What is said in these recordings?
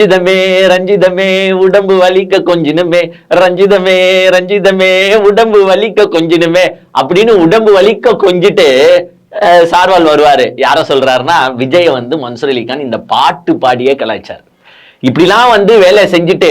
ரஞ்சிதமே ரஞ்சிதமே உடம்பு வலிக்க கொஞ்சினுமே. ரஞ்சிதமே ரஞ்சிதமே உடம்பு வலிக்க கொஞ்சினுமே. அப்படின்னு உடம்பு வலிக்க கொஞ்சிட்டு சார்வால் வருவாரு. யார சொல்றாருன்னா விஜய் வந்து மன்சூர் அலிகான் இந்த பாட்டு பாடியே கலாய்ச்சார். இப்படிலாம் வந்து வேலை செஞ்சுட்டு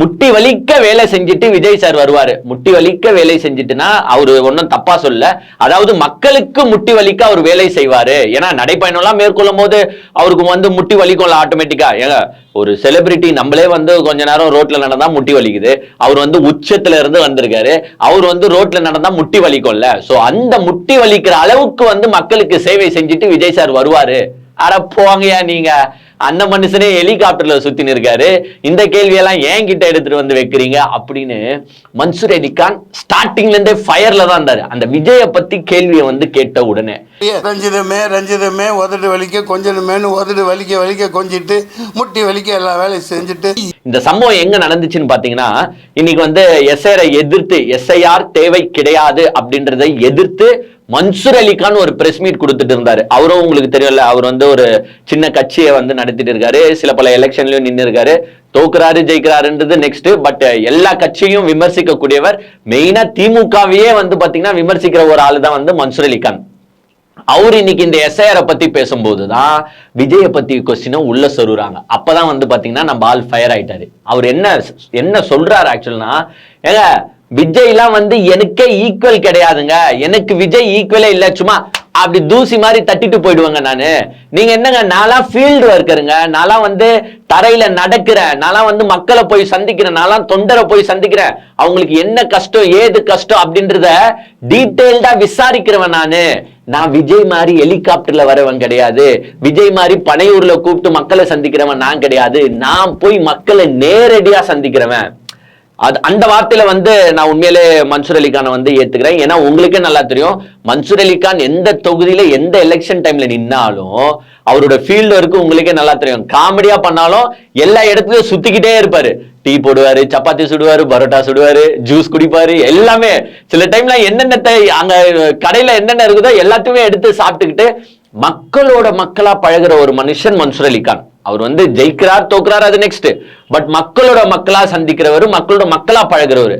முட்டி வலிக்க வேலை செஞ்சுட்டு விஜய் சார் வருவாரு. முட்டி வலிக்க வேலை செஞ்சுட்டுனா அவரு ஒன்றும் தப்பா சொல்ல அதாவது மக்களுக்கு முட்டி வலிக்க அவர் வேலை செய்வாரு. ஏன்னா நடைப்பயணம்லாம் மேற்கொள்ளும் போது அவருக்கு வந்து முட்டி வலிக்கும்ல ஆட்டோமேட்டிக்கா ஏங்க ஒரு செலிபிரிட்டி நம்மளே வந்து கொஞ்ச நேரம் ரோட்ல நடந்தா முட்டி வலிக்குது. அவர் வந்து உச்சத்துல இருந்து வந்திருக்காரு. அவர் வந்து ரோட்ல நடந்தா முட்டி வலிக்கும்ல. சோ அந்த முட்டி வலிக்கிற அளவுக்கு வந்து மக்களுக்கு சேவை செஞ்சுட்டு விஜய் சார் வருவாரு. அட போங்கயா நீங்க. அந்த மனுஷனே ஹெலிகாப்டர்ல சுத்தின்னு இருக்காரு. இந்த கேள்வியெல்லாம் ஏன் கிட்ட எடுத்துட்டு வந்து வைக்கிறீங்க அப்படின்னு மன்சூர் அலிகான் ஸ்டார்டிங்ல இருந்தே ஃபயர்ல தான் இருந்தாரு. அந்த விஜய பத்தி கேள்வியை வந்து கேட்ட உடனே. ரஞ்சிதமே ரஞ்சிதமே உதடு வலிக்க கொஞ்சணுமேனு உதடு வலிக்க வலிக்க கொஞ்சிட்டு முட்டி வலிக்க எல்லா வேலையும் செஞ்சுட்டு. இந்த சம்பவம் எங்க நடந்துச்சுன்னு பாத்தீங்கன்னா இன்னைக்கு வந்து எஸ்ஐஆரை எதிர்த்து எஸ்ஐஆர் தேவை கிடையாது அப்படின்றதை எதிர்த்து மன்சூர் அலிகான் ஒரு பிரஸ் மீட் கொடுத்துட்டு இருந்தாரு. அவரும் உங்களுக்கு தெரியல அவர் வந்து ஒரு சின்ன கட்சியை வந்து நடத்திட்டு இருக்காரு சில பல எலெக்ஷன்லயும் நின்று இருக்காரு தோக்குறாரு ஜெயிக்கிறாருன்றது நெக்ஸ்ட் பட் எல்லா கட்சியும் விமர்சிக்க கூடியவர் மெயினா திமுகவையே வந்து பாத்தீங்கன்னா விமர்சிக்கிற ஒரு ஆளு தான் வந்து மன்சூர் அலிகான். அவர் இன்னைக்கு இந்த எஸ்ஐஆரை பத்தி பேசும்போது தான் விஜய பத்தி கொஸ்டினை உள்ள சொல்றாங்க அப்பதான் வந்து பாத்தீங்கன்னா நம்ம ஆள் ஃபயர் ஆயிட்டாரு. அவர் என்ன என்ன சொல்றாரு ஆக்சுவல்னா ஏங்க விஜய்லாம் வந்து எனக்கே ஈக்குவல் கிடையாதுங்க. எனக்கு விஜய் ஈக்குவலே இல்ல. சும்மா அப்படி தூசி மாதிரி தட்டிட்டு போயிடுவாங்க நானு. நீங்க என்னங்க நான்லாம் ஃபீல்டு ஒர்க்கருங்க நான்லாம் வந்து தரையில நடக்கிறேன். நான்லாம் வந்து மக்களை போய் சந்திக்கிறேன். நான்லாம் தொண்டரை போய் சந்திக்கிறேன். அவங்களுக்கு என்ன கஷ்டம் ஏது கஷ்டம் அப்படின்றத டீட்டெயில்டா விசாரிக்கிறவன் நானு. நான் விஜய் மாதிரி ஹெலிகாப்டர்ல வரவன் கிடையாது. விஜய் மாதிரி பனையூர்ல கூப்பிட்டு மக்களை சந்திக்கிறவன் நான் கிடையாது. நான் போய் மக்களை நேரடியா சந்திக்கிறவன். அது அந்த வார்த்தையில வந்து நான் உண்மையிலே மன்சூர் அலிகானை வந்து ஏத்துக்கிறேன். ஏன்னா உங்களுக்கே நல்லா தெரியும் மன்சூர் அலிகான் எந்த தொகுதியில எந்த எலெக்ஷன் டைம்ல நின்னாலும் அவரோட ஃபீல்டு இருக்கு உங்களுக்கே நல்லா தெரியும். காமெடியா பண்ணாலும் எல்லா இடத்துலயும் சுத்திக்கிட்டே இருப்பாரு. டீ போடுவாரு சப்பாத்தி சுடுவாரு பரோட்டா சுடுவாரு ஜூஸ் குடிப்பாரு எல்லாமே. சில டைம்ல என்னென்ன அங்க கடையில என்னென்ன இருக்குதோ எல்லாத்தையுமே எடுத்து சாப்பிட்டுக்கிட்டு மக்களோட மக்களா பழகுற ஒரு மனுஷன் மன்சூர் அலிகான். அவர் வந்து ஜெயிக்கிறார் தோக்குறார் அது நெக்ஸ்ட் பட் மக்களோட மக்களா சந்திக்கிறவர் மக்களோட மக்களா பழகுறவர்.